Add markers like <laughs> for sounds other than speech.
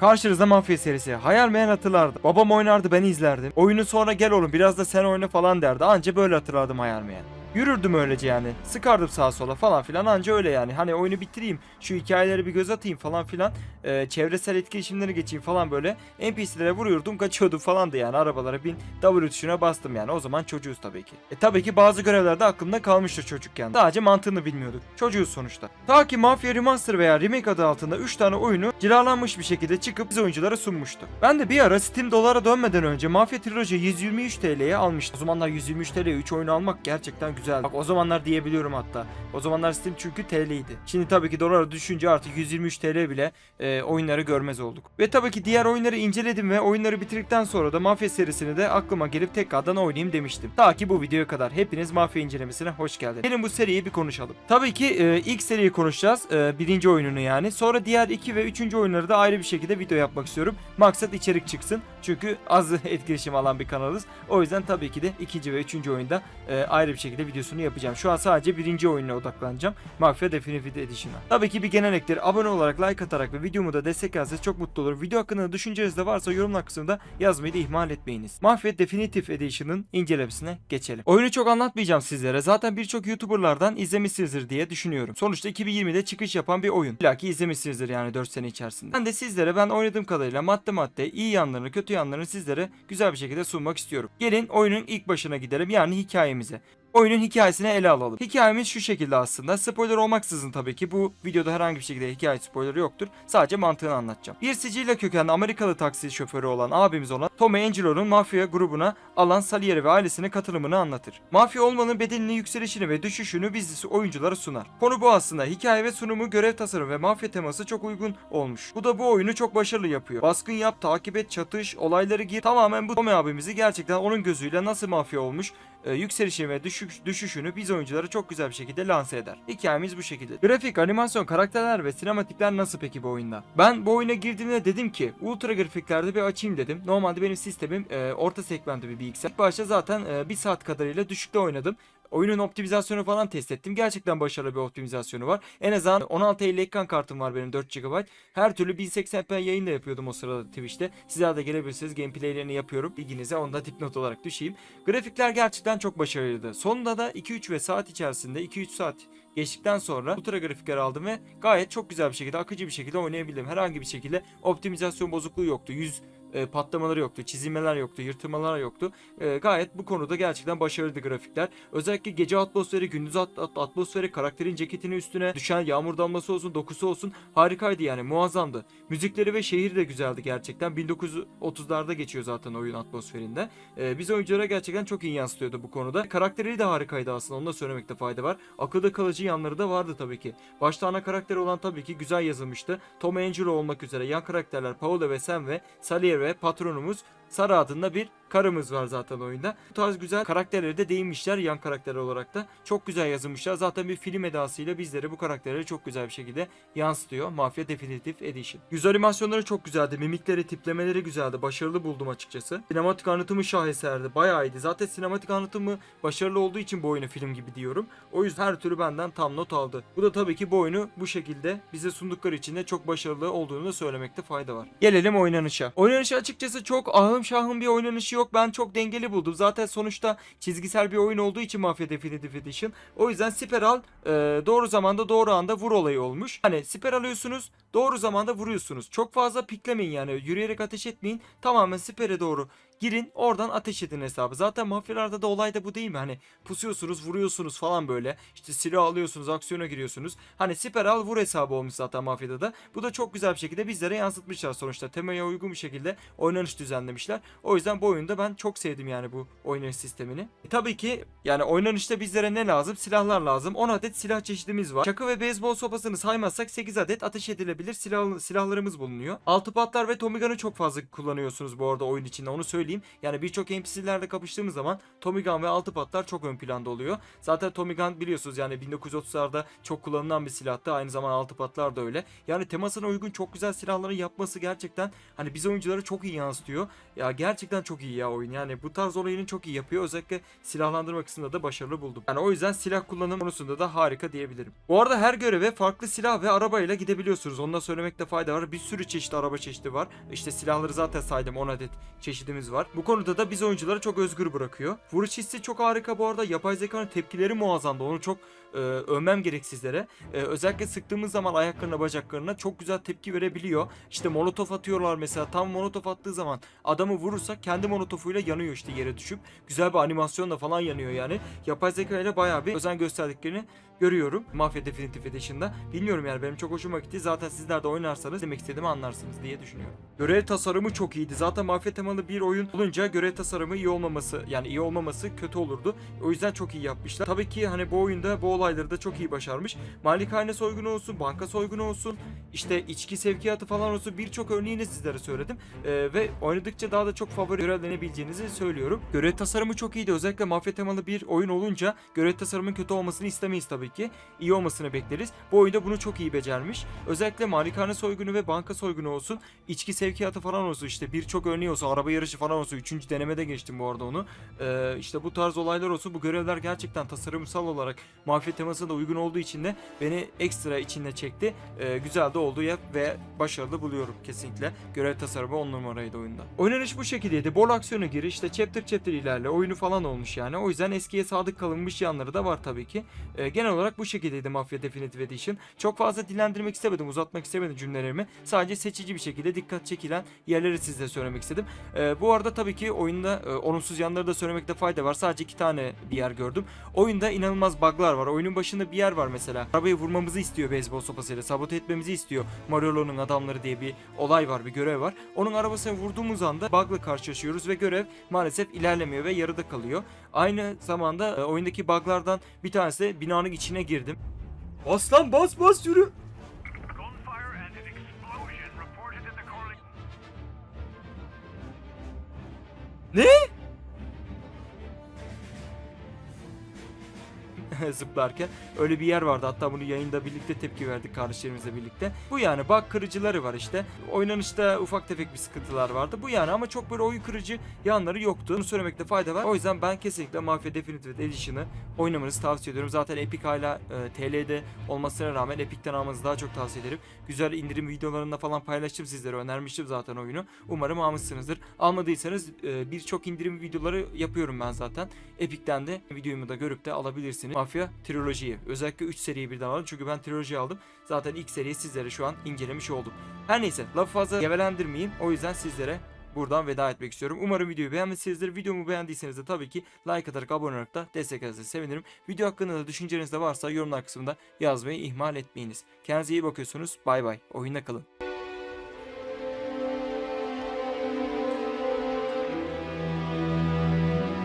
Karşınızda Mafya serisi. Hayal meyal hatırlardım. Babam oynardı ben izlerdim. Oyunu sonra gel oğlum biraz da sen oyna falan derdi. Anca böyle hatırlardım hayal meyal. Yürürdüm öylece yani. Sıkardım sağa sola falan filan anca öyle yani. Hani oyunu bitireyim, şu hikayelere bir göz atayım falan filan. Ee, çevresel etkileşimleri geçeyim falan böyle. NPC'lere vuruyordum kaçıyordum falan da yani. Arabalara bin W tuşuna bastım yani. O zaman çocuğuz tabii ki. E tabii ki bazı görevlerde aklımda kalmıştır çocukken. Sadece mantığını bilmiyorduk. Çocuğuz sonuçta. Ta ki Mafia Remaster veya Remake adı altında 3 tane oyunu cilalanmış bir şekilde çıkıp biz oyunculara sunmuştu. Ben de bir ara Steam dolara dönmeden önce Mafia Trilogy 123 TL'ye almıştım. O zamanlar 123 TL'ye 3 oyunu almak gerçekten güzel. Bak o zamanlar diyebiliyorum hatta. O zamanlar Steam çünkü TL'ydi. Şimdi tabii ki dolara düşünce artık 123 TL bile e, oyunları görmez olduk. Ve tabii ki diğer oyunları inceledim ve oyunları bitirdikten sonra da Mafya serisini de aklıma gelip tekrardan oynayayım demiştim. Ta ki bu videoya kadar hepiniz Mafya incelemesine hoş geldiniz. Gelin bu seriyi bir konuşalım. Tabii ki e, ilk seriyi konuşacağız. E, birinci oyununu yani. Sonra diğer iki ve üçüncü oyunları da ayrı bir şekilde video yapmak istiyorum. Maksat içerik çıksın. Çünkü az <laughs> etkileşim alan bir kanalız. O yüzden tabii ki de ikinci ve üçüncü oyunda e, ayrı bir şekilde videosunu yapacağım. Şu an sadece birinci oyununa odaklanacağım. Mafia Definitive Edition'a. Tabii ki bir genelliktir. Abone olarak, like atarak ve videomu da desteklerseniz çok mutlu olurum. Video hakkında düşünceniz de varsa yorumlar kısmında yazmayı da ihmal etmeyiniz. Mafia Definitive Edition'ın incelemesine geçelim. Oyunu çok anlatmayacağım sizlere. Zaten birçok YouTuber'lardan izlemişsinizdir diye düşünüyorum. Sonuçta 2020'de çıkış yapan bir oyun. İlla ki izlemişsinizdir yani 4 sene içerisinde. Ben de sizlere ben oynadığım kadarıyla madde madde iyi yanlarını kötü yanlarını sizlere güzel bir şekilde sunmak istiyorum. Gelin oyunun ilk başına gidelim yani hikayemize. Oyunun hikayesini ele alalım. Hikayemiz şu şekilde aslında. Spoiler olmaksızın tabii ki bu videoda herhangi bir şekilde hikaye spoilerı yoktur. Sadece mantığını anlatacağım. Bir Sicilya kökenli Amerikalı taksi şoförü olan abimiz olan Tommy Angelo'nun mafya grubuna alan Salieri ve ailesine katılımını anlatır. Mafya olmanın bedelini yükselişini ve düşüşünü biz oyunculara sunar. Konu bu aslında. Hikaye ve sunumu, görev tasarımı ve mafya teması çok uygun olmuş. Bu da bu oyunu çok başarılı yapıyor. Baskın yap, takip et, çatış, olayları gir. Tamamen bu Tommy abimizi gerçekten onun gözüyle nasıl mafya olmuş, e, yükselişini ve düşüş, düşüşünü biz oyunculara çok güzel bir şekilde lanse eder. Hikayemiz bu şekilde. Grafik, animasyon, karakterler ve sinematikler nasıl peki bu oyunda? Ben bu oyuna girdiğimde dedim ki ultra grafiklerde bir açayım dedim. Normalde benim sistemim e, orta segmentli bir bilgisayar. İlk başta zaten e, bir saat kadarıyla düşükte oynadım. Oyunun optimizasyonu falan test ettim. Gerçekten başarılı bir optimizasyonu var. En azından 1650 ekran kartım var benim 4 GB. Her türlü 1080p yayın da yapıyordum o sırada Twitch'te. Sizler de gelebilirsiniz. Gameplaylerini yapıyorum. Bilginize onu da dipnot olarak düşeyim. Grafikler gerçekten çok başarılıydı. Sonunda da 2-3 ve saat içerisinde 2-3 saat geçtikten sonra ultra grafikler aldım ve gayet çok güzel bir şekilde akıcı bir şekilde oynayabildim. Herhangi bir şekilde optimizasyon bozukluğu yoktu. 100 e, patlamaları yoktu, çizilmeler yoktu, yırtılmalar yoktu. E, gayet bu konuda gerçekten başarılıydı grafikler. Özellikle gece atmosferi, gündüz at, at- atmosferi, karakterin ceketinin üstüne düşen yağmur damlası olsun, dokusu olsun harikaydı yani muazzamdı. Müzikleri ve şehir de güzeldi gerçekten. 1930'larda geçiyor zaten oyun atmosferinde. E, biz oyunculara gerçekten çok iyi yansıtıyordu bu konuda. Karakteri de harikaydı aslında onu da söylemekte fayda var. Akılda kalıcı yanları da vardı tabii ki. Başta ana karakter olan tabii ki güzel yazılmıştı. Tom Angelo olmak üzere yan karakterler Paolo ve Sam ve Salier ve patronumuz Sara adında bir karımız var zaten oyunda. Bu tarz güzel karakterleri de değinmişler yan karakter olarak da. Çok güzel yazılmışlar. Zaten bir film edasıyla bizleri bu karakterleri çok güzel bir şekilde yansıtıyor. Mafia Definitive Edition. Yüz animasyonları çok güzeldi. Mimikleri, tiplemeleri güzeldi. Başarılı buldum açıkçası. Sinematik anlatımı şaheserdi. Bayağı iyiydi. Zaten sinematik anlatımı başarılı olduğu için bu oyunu film gibi diyorum. O yüzden her türlü benden tam not aldı. Bu da tabii ki bu oyunu bu şekilde bize sundukları için de çok başarılı olduğunu da söylemekte fayda var. Gelelim oynanışa. Oynanışı açıkçası çok ahım şahım bir oynanışı yok. Ben çok dengeli buldum. Zaten sonuçta çizgisel bir oyun olduğu için Mafia Definitive Edition. O yüzden siper al e, doğru zamanda doğru anda vur olayı olmuş. Hani siper alıyorsunuz doğru zamanda vuruyorsunuz. Çok fazla piklemeyin yani yürüyerek ateş etmeyin. Tamamen sipere doğru girin oradan ateş edin hesabı. Zaten mafyalarda da olay da bu değil mi? Hani pusuyorsunuz vuruyorsunuz falan böyle. İşte silah alıyorsunuz aksiyona giriyorsunuz. Hani siper al vur hesabı olmuş zaten mafyada da. Bu da çok güzel bir şekilde bizlere yansıtmışlar sonuçta. Temaya uygun bir şekilde oynanış düzenlemişler. O yüzden bu oyunda ben çok sevdim yani bu oynanış sistemini. E, tabii ki yani oynanışta bizlere ne lazım? Silahlar lazım. 10 adet silah çeşidimiz var. Çakı ve beyzbol sopasını saymazsak 8 adet ateş edilebilir silah, silahlarımız bulunuyor. Altı patlar ve Tommy Gun'ı çok fazla kullanıyorsunuz bu arada oyun içinde onu söyleyeyim söyleyeyim. Yani birçok NPC'lerle kapıştığımız zaman Tommy Gun ve altı patlar çok ön planda oluyor. Zaten Tommy Gun biliyorsunuz yani 1930'larda çok kullanılan bir silahtı. Aynı zamanda altı patlar da öyle. Yani temasına uygun çok güzel silahların yapması gerçekten hani biz oyuncuları çok iyi yansıtıyor. Ya gerçekten çok iyi ya oyun. Yani bu tarz olayını çok iyi yapıyor. Özellikle silahlandırma kısmında da başarılı buldum. Yani o yüzden silah kullanım konusunda da harika diyebilirim. Bu arada her göreve farklı silah ve arabayla gidebiliyorsunuz. Onu da söylemekte fayda var. Bir sürü çeşit araba çeşidi var. İşte silahları zaten saydım 10 adet çeşidimiz var. Bu konuda da biz oyuncuları çok özgür bırakıyor. Vuruş hissi çok harika bu arada. Yapay zekanın tepkileri muazzamdı. Onu çok e, övmem gerek sizlere. E, özellikle sıktığımız zaman ayaklarına bacaklarına çok güzel tepki verebiliyor. İşte molotof atıyorlar mesela. Tam molotof attığı zaman adamı vurursak kendi molotofuyla yanıyor işte yere düşüp. Güzel bir animasyonla falan yanıyor yani. Yapay zeka bayağı bir özen gösterdiklerini görüyorum. Mafya Definitive Edition'da. Bilmiyorum yani benim çok hoşuma gitti. Zaten sizler de oynarsanız demek istediğimi anlarsınız diye düşünüyorum. Görev tasarımı çok iyiydi. Zaten mafya temalı bir oyun olunca görev tasarımı iyi olmaması yani iyi olmaması kötü olurdu. O yüzden çok iyi yapmışlar. Tabii ki hani bu oyunda bu olayları da çok iyi başarmış. Malikane soygunu olsun, banka soygunu olsun, işte içki sevkiyatı falan olsun birçok örneğini sizlere söyledim. Ee, ve oynadıkça daha da çok favori görevlenebileceğinizi söylüyorum. Görev tasarımı çok iyiydi. Özellikle mafya temalı bir oyun olunca görev tasarımının kötü olmasını istemeyiz tabii ki. İyi olmasını bekleriz. Bu oyunda bunu çok iyi becermiş. Özellikle malikane soygunu ve banka soygunu olsun, içki sevkiyatı falan olsun işte birçok örneği olsun, araba yarışı falan olsun. Üçüncü denemede geçtim bu arada onu. Ee, işte bu tarz olaylar olsun. Bu görevler gerçekten tasarımsal olarak mafya temasına da uygun olduğu için de beni ekstra içinde çekti. Ee, güzel de oldu ya ve başarılı buluyorum kesinlikle. Görev tasarımı 10 numaraydı oyunda. Oynanış bu şekildeydi. Bol aksiyona gir işte chapter chapter ilerle oyunu falan olmuş yani. O yüzden eskiye sadık kalınmış yanları da var tabii ki. Ee, genel olarak bu şekildeydi Mafia Definitive Edition. Çok fazla dillendirmek istemedim, uzatmak istemedim cümlelerimi. Sadece seçici bir şekilde dikkat çekilen yerleri size söylemek istedim. Ee, bu arada tabii ki oyunda e, olumsuz yanları da söylemekte fayda var. Sadece iki tane bir yer gördüm. Oyunda inanılmaz bug'lar var. Oyunun başında bir yer var mesela. Arabayı vurmamızı istiyor beyzbol sopasıyla. Sabote etmemizi istiyor. Mariolo'nun adamları diye bir olay var, bir görev var. Onun arabasına vurduğumuz anda bug'la karşılaşıyoruz ve görev maalesef ilerlemiyor ve yarıda kalıyor. Aynı zamanda e, oyundaki bug'lardan bir tanesi binanın içine girdim. Bas lan bas bas yürü. Ne? <laughs> zıplarken öyle bir yer vardı. Hatta bunu yayında birlikte tepki verdik kardeşlerimizle birlikte. Bu yani bug kırıcıları var işte. Oynanışta ufak tefek bir sıkıntılar vardı. Bu yani ama çok böyle oyun kırıcı yanları yoktu. Bunu söylemekte fayda var. O yüzden ben kesinlikle Mafia Definitive Edition'ı oynamanızı tavsiye ediyorum. Zaten Epic hala e, TL'de olmasına rağmen Epic'ten almanızı daha çok tavsiye ederim. Güzel indirim videolarında falan paylaştım sizlere. Önermiştim zaten oyunu. Umarım almışsınızdır. Almadıysanız e, birçok indirim videoları yapıyorum ben zaten. Epic'ten de videomu da görüp de alabilirsiniz. Mafya trilojiyi. Özellikle 3 seriyi birden aldım. Çünkü ben triloji aldım. Zaten ilk seriyi sizlere şu an incelemiş oldum. Her neyse lafı fazla gevelendirmeyeyim. O yüzden sizlere buradan veda etmek istiyorum. Umarım videoyu beğenmişsinizdir. Videomu beğendiyseniz de tabii ki like atarak abone olarak da destek ederseniz sevinirim. Video hakkında da düşünceleriniz de varsa yorumlar kısmında yazmayı ihmal etmeyiniz. Kendinize iyi bakıyorsunuz. Bay bay. Oyunda kalın.